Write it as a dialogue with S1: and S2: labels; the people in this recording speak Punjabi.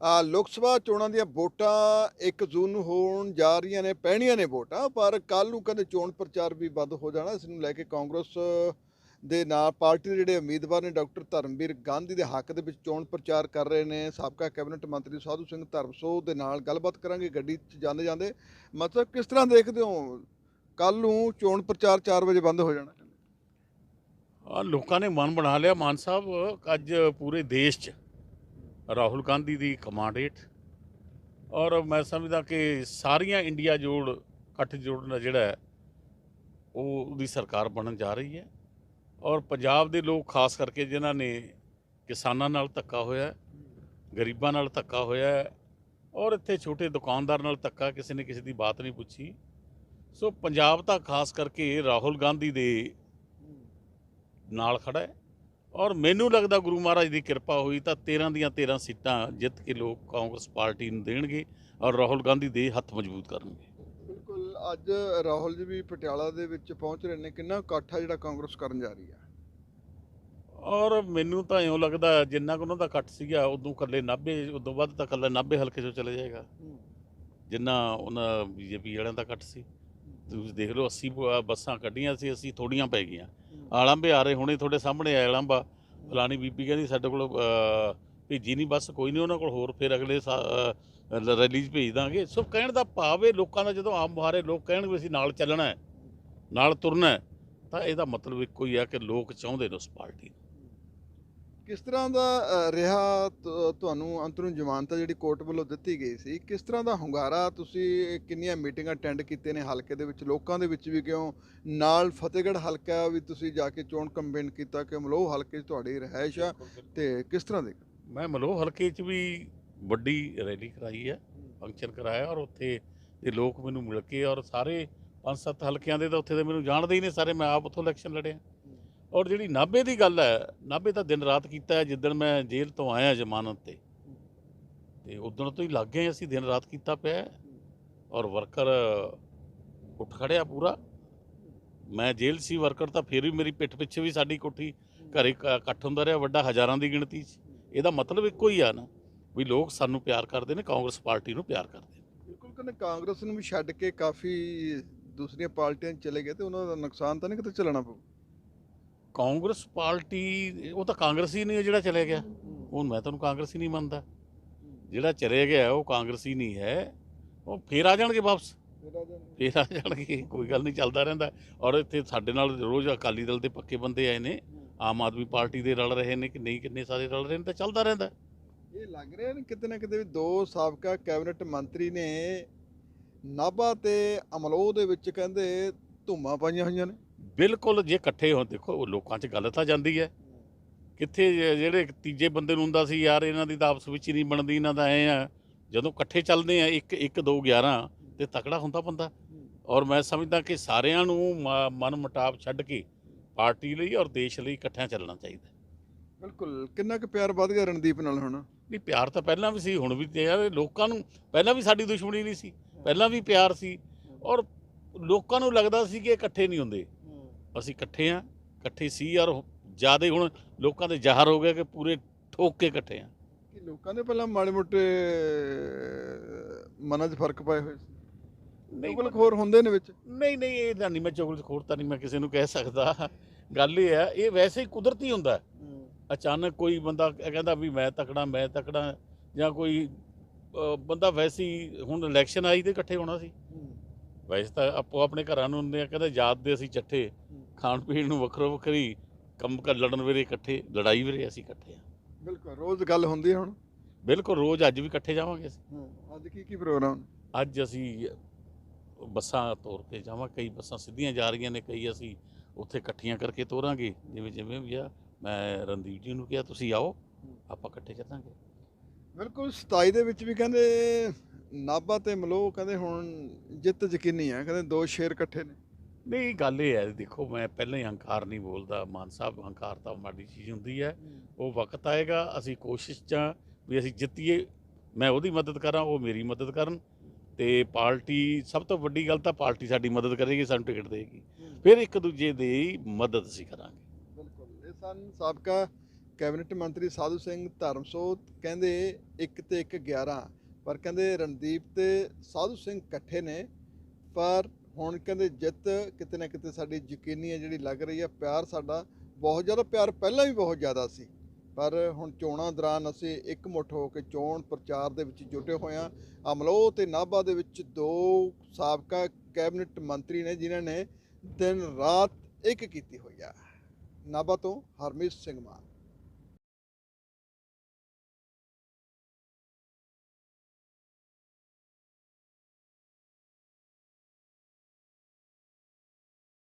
S1: ਲੋਕ ਸਭਾ ਚੋਣਾਂ ਦੀਆਂ ਵੋਟਾਂ 1 ਜੂਨ ਨੂੰ ਹੋਣ ਜਾ ਰਹੀਆਂ ਨੇ, ਪੈਣੀਆਂ ਨੇ ਵੋਟਾਂ, ਪਰ ਕੱਲ ਨੂੰ ਕਹਿੰਦੇ ਚੋਣ ਪ੍ਰਚਾਰ ਵੀ ਬੰਦ ਹੋ ਜਾਣਾ, ਇਸ ਨੂੰ ਲੈ ਕੇ ਕਾਂਗਰਸ ਦੇ ਨਾਲ ਪਾਰਟੀ ਦੇ ਜਿਹੜੇ ਉਮੀਦਵਾਰ ਨੇ, ਡਾਕਟਰ ਧਰਮਵੀਰ ਗਾਂਧੀ ਦੇ ਹੱਕ ਦੇ ਵਿੱਚ ਚੋਣ ਪ੍ਰਚਾਰ ਕਰ ਰਹੇ ਨੇ, ਸਾਬਕਾ ਕੈਬਨਿਟ ਮੰਤਰੀ ਸਾਧੂ ਸਿੰਘ ਧਰਮਸੋ ਦੇ ਨਾਲ ਗੱਲਬਾਤ ਕਰਾਂਗੇ, ਗੱਡੀ 'ਚ ਜਾਂਦੇ ਜਾਂਦੇ। ਮਤਲਬ ਕਿਸ ਤਰ੍ਹਾਂ ਦੇਖਦੇ ਹੋ ਕੱਲ ਨੂੰ ਚੋਣ ਪ੍ਰਚਾਰ 4 ਵਜੇ ਬੰਦ ਹੋ ਜਾਣਾ?
S2: ਆ, ਲੋਕਾਂ ਨੇ ਮਨ ਬਣਾ ਲਿਆ, ਮਾਨ ਸਾਹਿਬ, ਅੱਜ ਪੂਰੇ ਦੇਸ਼ 'ਚ ਰਾਹੁਲ ਗਾਂਧੀ ਦੀ ਕਮਾਂਡ ਹੇਠ। ਔਰ ਮੈਂ ਸਮਝਦਾ ਕਿ ਸਾਰੀਆਂ ਇੰਡੀਆ ਜੋੜ, ਇਕੱਠ ਜੋੜਨਾ ਜਿਹੜਾ ਉਹ ਉਹਦੀ ਸਰਕਾਰ ਬਣਨ ਜਾ ਰਹੀ ਹੈ। ਔਰ ਪੰਜਾਬ ਦੇ ਲੋਕ ਖਾਸ ਕਰਕੇ ਜਿਨ੍ਹਾਂ ਨੇ ਕਿਸਾਨਾਂ ਨਾਲ ਧੱਕਾ ਹੋਇਆ ਗਰੀਬਾਂ ਨਾਲ ਧੱਕਾ ਹੋਇਆ ਔਰ ਇੱਥੇ ਛੋਟੇ ਦੁਕਾਨਦਾਰ ਨਾਲ ਧੱਕਾ, ਕਿਸੇ ਨੇ ਕਿਸੇ ਦੀ ਬਾਤ ਨਹੀਂ ਪੁੱਛੀ। ਸੋ ਪੰਜਾਬ ਤਾਂ ਖਾਸ ਕਰਕੇ ਰਾਹੁਲ ਗਾਂਧੀ ਦੇ ਨਾਲ ਖੜਾ ਹੈ। ਔਰ ਮੈਨੂੰ ਲੱਗਦਾ ਗੁਰੂ ਮਹਾਰਾਜ ਦੀ ਕਿਰਪਾ ਹੋਈ ਤਾਂ 13 ਦੀਆਂ 13 ਸੀਟਾਂ ਜਿੱਤ ਕੇ ਲੋਕ ਕਾਂਗਰਸ ਪਾਰਟੀ ਨੂੰ ਦੇਣਗੇ ਔਰ ਰਾਹੁਲ ਗਾਂਧੀ ਦੇ ਹੱਥ ਮਜ਼ਬੂਤ ਕਰਨਗੇ।
S1: ਬਿਲਕੁਲ ਅੱਜ ਰਾਹੁਲ ਜੀ ਵੀ ਪਟਿਆਲਾ ਦੇ ਵਿੱਚ ਪਹੁੰਚ ਰਹੇ ਨੇ। ਕਿੰਨਾ ਇਕੱਠਾ ਜਿਹੜਾ ਕਾਂਗਰਸ ਕਰਨ ਜਾ ਰਹੀ ਹੈ
S2: ਔਰ ਮੈਨੂੰ ਤਾਂ ਇਉਂ ਲੱਗਦਾ ਜਿੰਨਾ ਕੁ ਉਹਨਾਂ ਦਾ ਕੱਟ ਸੀਗਾ ਉਦੋਂ ਕੱਲੇ 90 ਉਦੋਂ ਵੱਧ ਤਾਂ ਕੱਲੇ 90 ਹਲਕੇ ਚੋਂ ਚਲੇ ਜਾਏਗਾ। ਜਿੰਨਾ ਉਹਨਾਂ ਬੀਜੇਪੀ ਵਾਲਿਆਂ ਦਾ ਕੱਟ ਸੀ। ਤੁਸੀਂ ਦੇਖ ਲਓ 80 ਬ- ਬੱਸਾਂ ਕੱਢੀਆਂ ਸੀ ਅਸੀਂ ਥੋੜੀਆਂ ਪੈ ਗਈਆਂ। ਆਲੰਬੇ ਆ ਰਹੇ, ਹੁਣੇ ਤੁਹਾਡੇ ਸਾਹਮਣੇ ਆਇਆ ਆਲੰਬਾ ਫਲਾਣੀ ਬੀਬੀ ਕਹਿੰਦੀ ਸਾਡੇ ਕੋਲ ਭੇਜੀ ਨਹੀਂ ਬਸ ਕੋਈ ਨਹੀਂ ਉਹਨਾਂ ਕੋਲ, ਹੋਰ ਫਿਰ ਅਗਲੇ ਰਿਲੀਜ਼ ਭੇਜ ਦਾਂਗੇ। ਸੋ ਕਹਿਣ ਦਾ ਭਾਵ ਇਹ ਲੋਕਾਂ ਦਾ ਜਦੋਂ ਆਮ ਮੁਹਾਰੇ ਲੋਕ ਕਹਿਣਗੇ ਅਸੀਂ ਨਾਲ ਚੱਲਣਾ ਹੈ, ਨਾਲ ਤੁਰਨਾ ਹੈ, ਤਾਂ ਇਹਦਾ ਮਤਲਬ ਇੱਕੋ ਹੀ ਆ ਕਿ ਲੋਕ ਚਾਹੁੰਦੇ ਨੇ ਉਸ ਪਾਰਟੀ ਨੂੰ।
S1: ਕਿਸ ਤਰ੍ਹਾਂ ਦਾ ਅ, ਰਿਹਾ ਤ- ਤੁਹਾਨੂੰ ਅੰਤਰੂੰ ਜ਼ਮਾਨਤ ਜਿਹੜੀ ਕੋਰਟ ਵੱਲੋਂ ਦਿੱਤੀ ਗਈ ਸੀ ਕਿਸ ਤਰ੍ਹਾਂ ਦਾ ਹੁੰਗਾਰਾ ਤੁਸੀਂ ਕਿੰਨੀਆਂ ਮੀਟਿੰਗਾਂ ਅਟੈਂਡ ਕੀਤੀਆਂ ਨੇ ਹਲਕੇ ਦੇ ਵਿੱਚ? ਲੋਕਾਂ ਦੇ ਵਿੱਚ ਵੀ ਕਿਉਂ? ਨਾਲ ਫਤਿਹਗੜ੍ਹ ਹਲਕਾ ਵੀ ਤੁਸੀਂ ਜਾ ਕੇ ਚੋਣ ਕੰਪੇਨ ਕੀਤਾ ਕਿ ਮਲੋਹ ਹਲਕੇ 'ਚ ਤੁਹਾਡੀ ਰਿਹਾਇਸ਼ ਆ ਤੇ ਕਿਸ ਤਰ੍ਹਾਂ ਦੇ?
S2: ਮੈਂ ਮਲੋਹ ਹਲਕੇ 'ਚ ਵੀ ਵੱਡੀ ਰੈਲੀ ਕਰਾਈ ਹੈ ਫੰਕਸ਼ਨ ਕਰਾਇਆ ਔਰ ਉੱਥੇ ਦੇ ਲੋਕ ਮੈਨੂੰ ਮਿਲ ਕੇ ਔਰ ਸਾਰੇ ਪੰਜ ਸੱਤ ਹਲਕਿਆਂ ਦੇ ਤਾਂ ਉੱਥੇ ਦੇ ਮੈਨੂੰ ਜਾਣਦੇ ਹੀ ਨੇ ਸਾਰੇ ਮੈਂ ਆਪ ਉੱਥੋਂ ਇਲੈਕਸ਼ਨ ਲੜਿਆ। ਔਰ ਜਿਹੜੀ ਨਾਭੇ ਦੀ ਗੱਲ ਹੈ, ਨਾਭੇ ਤਾਂ ਦਿਨ ਰਾਤ ਕੀਤਾ ਹੈ ਜਿੱਦਣ ਮੈਂ ਜੇਲ੍ਹ ਤੋਂ ਆਇਆ ਜ਼ਮਾਨਤ ਤੇ। ਤੇ ਉਦੋਂ ਤੋਂ ਹੀ ਲੱਗ ਗਏ ਅਸੀਂ, ਦਿਨ ਰਾਤ ਕੀਤਾ ਪਿਆ ਔਰ ਵਰਕਰ ਉੱਠ ਖੜਿਆ ਪੂਰਾ। ਮੈਂ ਜੇਲ੍ਹ ਸੀ, ਵਰਕਰ ਤਾਂ ਫਿਰ ਵੀ ਮੇਰੀ ਪਿੱਠ ਪਿੱਛੇ ਵੀ ਸਾਡੀ ਕੋਠੀ ਘਰੇ ਕ- ਇਕੱਠ ਹੁੰਦਾ ਰਿਹਾ, ਵੱਡਾ ਹਜ਼ਾਰਾਂ ਦੀ ਗਿਣਤੀ 'ਚ। ਇਹਦਾ ਮਤਲਬ ਇੱਕੋ ਹੀ ਆ ਨਾ, ਵੀ ਲੋਕ ਸਾਨੂੰ ਪਿਆਰ ਕਰਦੇ ਨੇ, ਕਾਂਗਰਸ ਪਾਰਟੀ ਨੂੰ ਪਿਆਰ ਕਰਦੇ ਨੇ।
S1: ਬਿਲਕੁਲ ਕਹਿੰਦੇ ਕਾਂਗਰਸ ਨੂੰ ਵੀ ਛੱਡ ਕੇ ਕਾਫੀ ਦੂਸਰੀਆਂ ਪਾਰਟੀਆਂ 'ਚ ਚਲੇ ਗਏ ਤੇ ਉਹਨਾਂ ਦਾ ਨੁਕਸਾਨ ਤਾਂ ਨਹੀਂ ਕਿਤੇ ਚੱਲਣਾ ਪਊ?
S2: ਕਾਂਗਰਸ ਪਾਰਟੀ, ਉਹ ਤਾਂ ਕਾਂਗਰਸੀ ਨਹੀਂ ਜਿਹੜਾ ਚਲੇ ਗਿਆ। ਹੁਣ ਮੈਂ ਤੁਹਾਨੂੰ ਕਾਂਗਰਸੀ ਨਹੀਂ ਮੰਨਦਾ। ਜਿਹੜਾ ਚਲੇ ਗਿਆ, ਉਹ ਕਾਂਗਰਸੀ ਨਹੀਂ ਹੈ। ਉਹ ਫੇਰ ਆ ਜਾਣਗੇ ਵਾਪਸ। ਫੇਰ ਆ ਜਾਣਗੇ, ਕੋਈ ਗੱਲ ਨਹੀਂ, ਚੱਲਦਾ ਰਹਿੰਦਾ। ਔਰ ਇੱਥੇ ਸਾਡੇ ਨਾਲ ਰੋਜ਼ ਅਕਾਲੀ ਦਲ ਦੇ ਪੱਕੇ ਬੰਦੇ ਆਏ ਨੇ। ਆਮ ਆਦਮੀ ਪਾਰਟੀ ਦੇ ਰਲ ਰਹੇ ਨੇ ਕਿ ਨਹੀਂ, ਕਿੰਨੇ ਸਾਰੇ ਰਲ ਰਹੇ ਨੇ, ਤਾਂ ਚੱਲਦਾ ਰਹਿੰਦਾ।
S1: ਇਹ ਲੱਗ ਰਿਹਾ ਨੇ ਕਿਤੇ ਨਾ ਕਿਤੇ ਵੀ ਦੋ ਸਾਬਕਾ ਕੈਬਨਿਟ ਮੰਤਰੀ ਨੇ ਨਾਭਾ ਤੇ ਅਮਲੋਹ ਦੇ ਵਿੱਚ ਕਹਿੰਦੇ ਧੂਮਾਂ ਪਾਈਆਂ ਹੋਈਆਂ ਨੇ।
S2: ਬਿਲਕੁਲ ਜੇ ਇਕੱਠੇ ਹੋ ਦੇਖੋ ਉਹ ਲੋਕਾਂ 'ਚ ਗੱਲ ਤਾਂ ਜਾਂਦੀ ਹੈ। ਕਿੱਥੇ ਜਿਹੜੇ ਤੀਜੇ ਬੰਦੇ ਨੂੰ ਹੁੰਦਾ ਸੀ ਯਾਰ ਇਹਨਾਂ ਦੀ ਤਾਂ ਆਪਸ ਵਿੱਚ ਹੀ ਨਹੀਂ ਬਣਦੀ ਇਹਨਾਂ ਦਾ ਐ ਆ। ਜਦੋਂ ਇਕੱਠੇ ਚੱਲਦੇ ਆ 1 1 2 11 ਤੇ ਤਕੜਾ ਹੁੰਦਾ ਬੰਦਾ। ਔਰ ਮੈਂ ਸਮਝਦਾ ਕਿ ਸਾਰਿਆਂ ਨੂੰ ਮਨ ਮਟਾਪ ਛੱਡ ਕੇ ਪਾਰਟੀ ਲਈ ਔਰ ਦੇਸ਼ ਲਈ ਇਕੱਠਿਆਂ ਚੱਲਣਾ ਚਾਹੀਦਾ
S1: ਬਿਲਕੁਲ। ਕਿੰਨਾ ਕੁ ਪਿਆਰ ਵੱਧ ਗਿਆ ਰਣਦੀਪ ਨਾਲ ਹੁਣ?
S2: ਨਹੀਂ ਪਿਆਰ ਤਾਂ ਪਹਿਲਾਂ ਵੀ ਸੀ ਹੁਣ ਵੀ ਤੇ ਯਾਰ ਲੋਕਾਂ ਨੂੰ ਪਹਿਲਾਂ ਵੀ ਸਾਡੀ ਦੁਸ਼ਮਣੀ ਨਹੀਂ ਸੀ। ਪਹਿਲਾਂ ਵੀ ਪਿਆਰ ਸੀ। ਔਰ ਲੋਕਾਂ ਨੂੰ ਲੱਗਦਾ ਸੀ ਕਿ ਇਕੱਠੇ ਨਹੀਂ ਹੁੰਦੇ। ਅਸੀਂ ਇਕੱਠੇ ਆ ਇਕੱਠੇ ਸੀ ਔਰ ਜਿਆਦੇ ਹੁਣ ਲੋਕਾਂ ਦੇ ਜ਼ਾਹਰ ਹੋ ਗਿਆ ਕਿ ਪੂਰੇ ਠੋਕ ਕੇ ਇਕੱਠੇ ਆ।
S1: ਕਿ ਲੋਕਾਂ ਦੇ ਪਹਿਲਾਂ ਮਾੜੇ ਮੋਟੇ ਮਨਾਂ 'ਚ ਫ਼ਰਕ ਪਏ ਹੋਏ ਸੀ?
S2: ਨਹੀਂ
S1: ਚੁਗਲ ਖੋਰ ਹੁੰਦੇ ਨੇ ਵਿੱਚ?
S2: ਨਹੀਂ ਨਹੀਂ ਇਹ ਤਾਂ ਨਹੀਂ ਮੈਂ ਚੁਗਲ ਖੋਰਤਾ ਨਹੀਂ ਮੈਂ ਕਿਸੇ ਨੂੰ ਕਹਿ ਸਕਦਾ। ਗੱਲ ਇਹ ਹੈ ਇਹ ਵੈਸੇ ਹੀ ਕੁਦਰਤੀ ਹੁੰਦਾ। ਅਚਾਨਕ ਕੋਈ ਬੰਦਾ ਕਹਿੰਦਾ ਵੀ ਮੈਂ ਤਕੜਾ ਮੈਂ ਤਕੜਾ ਜਾਂ ਕੋਈ ਬੰਦਾ ਵੈਸੇ ਹੀ ਹੁਣ ਇਲੈਕਸ਼ਨ ਆਈ ਤੇ ਇਕੱਠੇ ਹੋਣਾ ਸੀ। ਵੈਸੇ ਤਾਂ ਆਪੋ ਆਪਣੇ ਘਰਾਂ ਨੂੰ ਹੁੰਦੇ ਆ ਕਹਿੰਦੇ ਯਾਦ ਦੇ ਅਸੀਂ ਚੱਠੇ ਖਾਣ ਪੀਣ ਨੂੰ ਵੱਖਰੋ ਵੱਖਰੀ ਕੰਮ ਕਰ ਲੜਨ ਵੇਲੇ ਇਕੱਠੇ ਲੜਾਈ ਵੇਲੇ ਅਸੀਂ ਇਕੱਠੇ ਆ
S1: ਬਿਲਕੁਲ ਰੋਜ਼ ਗੱਲ ਹੁੰਦੀ ਹੈ ਹੁਣ?
S2: ਬਿਲਕੁਲ ਰੋਜ਼ ਅੱਜ ਵੀ ਇਕੱਠੇ ਜਾਵਾਂਗੇ ਅਸੀਂ।
S1: ਅੱਜ ਕੀ ਕੀ ਪ੍ਰੋਗਰਾਮ?
S2: ਅੱਜ ਅਸੀਂ ਬੱਸਾਂ ਤੋਰ ਕੇ ਜਾਵਾਂ ਕਈ ਬੱਸਾਂ ਸਿੱਧੀਆਂ ਜਾ ਰਹੀਆਂ ਨੇ ਕਈ ਅਸੀਂ ਉੱਥੇ ਇਕੱਠੀਆਂ ਕਰਕੇ ਤੋਰਾਂਗੇ। ਜਿਵੇਂ ਜਿਵੇਂ ਵੀ ਆ ਮੈਂ ਰਣਦੀਪ ਜੀ ਨੂੰ ਕਿਹਾ ਤੁਸੀਂ ਆਓ ਆਪਾਂ ਇਕੱਠੇ ਚੱਲਾਂਗੇ।
S1: ਬਿਲਕੁਲ 27 ਦੇ ਵਿੱਚ ਵੀ ਕਹਿੰਦੇ ਨਾਭਾ ਤੇ ਮਲੋਹ ਕਹਿੰਦੇ ਹੁਣ ਜਿੱਤ ਯਕੀਨੀ ਹੈ ਕਹਿੰਦੇ ਦੋ ਸ਼ੇਰ ਇਕੱਠੇ ਨੇ।
S2: ਨਹੀਂ ਗੱਲ ਇਹ ਹੈ ਦੇਖੋ ਮੈਂ ਪਹਿਲਾਂ ਹੀ ਹੰਕਾਰ ਨਹੀਂ ਬੋਲਦਾ ਮਾਨ ਸਾਹਿਬ ਹੰਕਾਰ ਤਾਂ ਮਾੜੀ ਚੀਜ਼ ਹੁੰਦੀ ਹੈ ਉਹ ਵਕਤ ਆਏਗਾ ਅਸੀਂ ਕੋਸ਼ਿਸ਼ 'ਚ ਵੀ ਅਸੀਂ ਜਿੱਤੀਏ ਮੈਂ ਉਹਦੀ ਮਦਦ ਕਰਾਂ ਉਹ ਮੇਰੀ ਮਦਦ ਕਰਨ ਤੇ ਪਾਰਟੀ ਸਭ ਤੋਂ ਵੱਡੀ ਗੱਲ ਤਾਂ ਪਾਰਟੀ ਸਾਡੀ ਮਦਦ ਕਰੇਗੀ ਸਾਨੂੰ ਟਿਕਟ ਦੇਗੀ ਫਿਰ ਇੱਕ ਦੂਜੇ ਦੀ ਮਦਦ ਅਸੀਂ ਕਰਾਂਗੇ।
S1: ਬਿਲਕੁਲ ਇਹ ਸਨ ਸਾਬਕਾ ਕੈਬਨਿਟ ਮੰਤਰੀ ਸਾਧੂ ਸਿੰਘ ਧਰਮਸੋਤ ਕਹਿੰਦੇ 1 ਤੇ 1 11 ਪਰ ਕਹਿੰਦੇ ਰਣਦੀਪ ਤੇ ਸਾਧੂ ਸਿੰਘ ਇਕੱਠੇ ਨੇ ਪਰ ਹੁਣ ਕਹਿੰਦੇ ਜਿੱਤ ਕਿਤੇ ਨਾ ਕਿਤੇ ਸਾਡੀ ਯਕੀਨੀ ਹੈ ਜਿਹੜੀ ਲੱਗ ਰਹੀ ਹੈ, ਪਿਆਰ ਸਾਡਾ ਬਹੁਤ ਜ਼ਿਆਦਾ, ਪਿਆਰ ਪਹਿਲਾਂ ਵੀ ਬਹੁਤ ਜ਼ਿਆਦਾ ਸੀ। ਪਰ ਹੁਣ ਚੋਣਾਂ ਦੌਰਾਨ ਅਸੀਂ ਇੱਕ ਮੁੱਠ ਹੋ ਕੇ ਚੋਣ ਪ੍ਰਚਾਰ ਦੇ ਵਿੱਚ ਜੁਟੇ ਹੋਏ ਹਾਂ। ਅਮਲੋਹ ਤੇ ਨਾਭਾ ਦੇ ਵਿੱਚ ਦੋ ਸਾਬਕਾ ਕੈਬਨਿਟ ਮੰਤਰੀ ਨੇ, ਜਿਨ੍ਹਾਂ ਨੇ ਦਿਨ ਰਾਤ ਇੱਕ ਕੀਤੀ ਹੋਈ ਆ ਨਾਭਾ ਤੋਂ ਹਰਮੀਤ ਸਿੰਘ ਮਾਨ।